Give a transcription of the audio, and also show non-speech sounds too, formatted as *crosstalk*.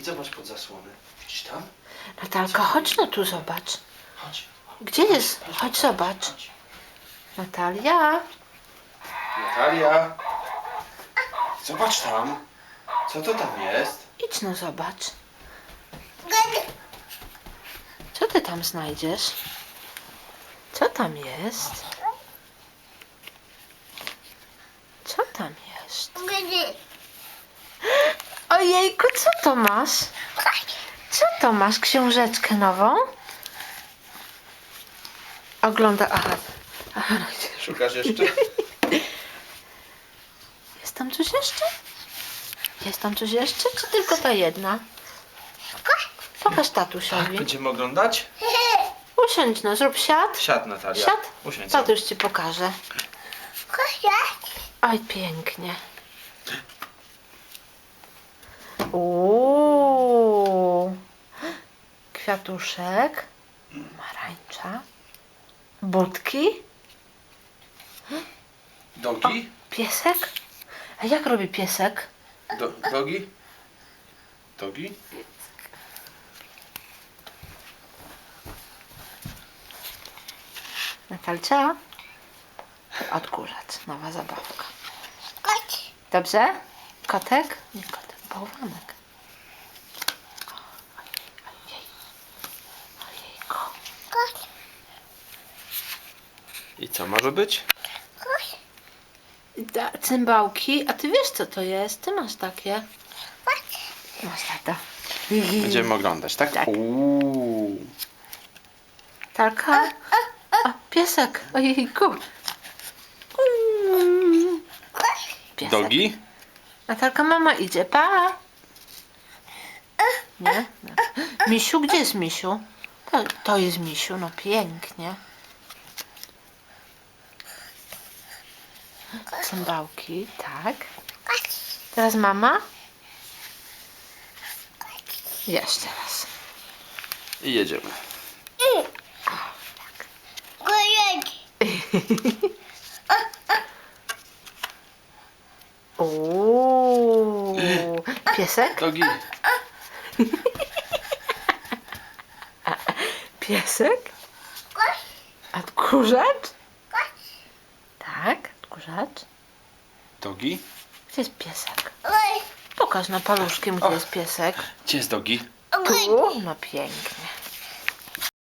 I zobacz pod zasłony. Widzisz tam? Natalka, chodź no tu zobacz. Chodź. Gdzie jest? Chodź zobacz. Chodź. Natalia. Natalia. Zobacz tam. Co to tam jest? Idź no zobacz. Co ty tam znajdziesz? Co tam jest? Co tam jest? Ojejku, co to masz? Co to masz? Książeczkę nową? Ogląda. Aha. Aha. no. Szukasz jeszcze? *laughs* Jest tam coś jeszcze? Jest tam coś jeszcze, czy tylko ta jedna? Pokaż tatusiowi. Będziemy oglądać? Usiądź no, zrób siad. Siad Natalia. Siad. Usiądź. Tatuś ci pokaże. Oj, pięknie. Uuu. Kwiatuszek. Marańcza. Budki. Dogi? Piesek. A jak robi piesek? Do, dogi? Dogi? Natalcia? Odkurzacz. Nowa zabawka. Dobrze? Kotek? Nie kotek, bałwanek. I co może być? Da, cymbałki, a ty wiesz co to jest? Ty masz takie. Masz tata. Będziemy oglądać, tak? Tak. Uuu. O, piesek. Ojejku. Mm. Piesek. Dogi? Natalka, mama idzie. Pa. Nie? No. Misiu, gdzie jest Misiu? To, to jest Misiu, no pięknie. Cymbałki, tak. Teraz mama? Jeszcze raz. I jedziemy. Uuu, *laughs* piesek? Dogi. Piesek? Odkurzacz? Tak, odkurzacz. Dogi? Gdzie jest piesek? Pokaż na paluszkiem, gdzie jest piesek. Gdzie jest Dogi? Tu, no pięknie.